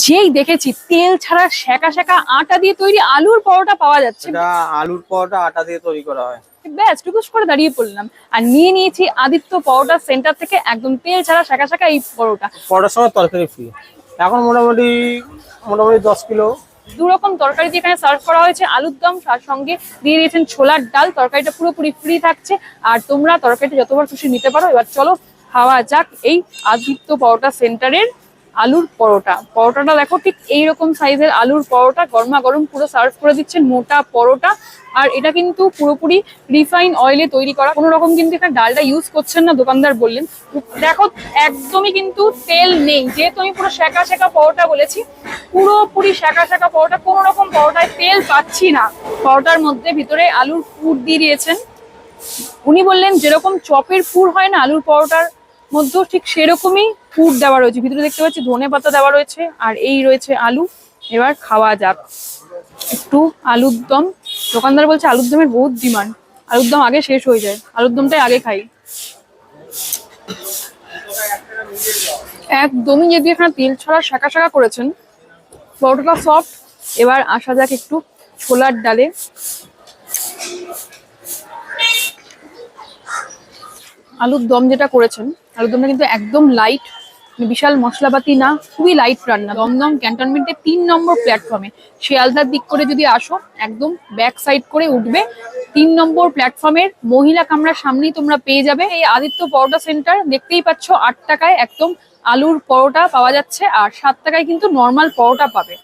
যেই দেখেছি তেল ছাড়া সেকা সেকা আটা দিয়ে তৈরি আলুর পরোটা পাওয়া যাচ্ছে। আলুর পরোটা আটা দিয়ে তৈরি করা হয়। ব্যাস টুকুস করে দাঁড়িয়ে পড়লাম। আর নিয়ে নিয়েছি আদিত্য পরোটা সেন্টার থেকে একদম তেল ছাড়া এই পরোটা। পরোটার সময় তরকারি ফ্রি এখন মোটামুটি মোটামুটি দশ কিলো। দু রকম তরকারি দিয়ে এখানে সার্ভ করা হয়েছে আলুর দম তার সঙ্গে দিয়ে দিয়েছেন ছোলার ডাল। তরকারিটা পুরোপুরি ফ্রি থাকছে। আর তোমরা তরকারিটা যতবার খুশি নিতে পারো। এবার চলো খাওয়া যাক এই আদিত্য পরোটা সেন্টারের আলুর পরোটা। পরোটাটা দেখো ঠিক এইরকম সাইজের আলুর পরোটা, গরমা গরম পুরো সার্ভ করে দিচ্ছেন মোটা পরোটা। আর এটা কিন্তু পুরোপুরি রিফাইন অয়েলে তৈরি করা। কোনো রকম কিন্তু এখানে ডালটা ইউজ করছেন না, দোকানদার বললেন। দেখো, একদমই কিন্তু তেল নেই। যেহেতু আমি পুরো শেখা শেখা পরোটা বলেছি, পুরোপুরি শেখা শেখা পরোটা, কোনো রকম পরোটায় তেল পাচ্ছি না। পরোটার মধ্যে ভিতরে আলুর পুর দিয়ে দিয়েছেন। উনি বললেন, যেরকম চপের পুর হয় না, আলুর পরোটার মধ্যেও ঠিক সেরকমই পুর দেওয়া রয়েছে। ভিতরে দেখতে পাচ্ছি ধনে পাতা দেওয়া রয়েছে, আর এই রয়েছে আলু। এবার খাওয়া যাক। একটু আলুর দম। দোকানদার বলছে, আলুর দমের বহুত ডিমান্ড। আলুর দম আগে শেষ হয়ে যায়। আলুর দমটাই আগে খাই। একদমই যদি এখানে তেল ছড়া শাঁকা শাঁকা করেছেন, পরোটাটা সফট এবার আসা যাক একটু ছোলার ডালে। আলুর দম যেটা করেছেন, আলুর দমটা কিন্তু একদম লাইট বিশাল মশলাপাতি না, খুবই লাইট রান্না। দমদম ক্যান্টনমেন্টের তিন নম্বর প্ল্যাটফর্মে শিয়ালদার দিক করে যদি আসো, একদম ব্যাক সাইড করে উঠবে, তিন নম্বর প্ল্যাটফর্মের মহিলা কামরার সামনেই তোমরা পেয়ে যাবে। এই আদিত্য পরোটা সেন্টার দেখতেই পাচ্ছ, আট টাকায় একদম আলুর পরোটা পাওয়া যাচ্ছে, আর সাত টাকায় কিন্তু নর্মাল পরোটা পাবে।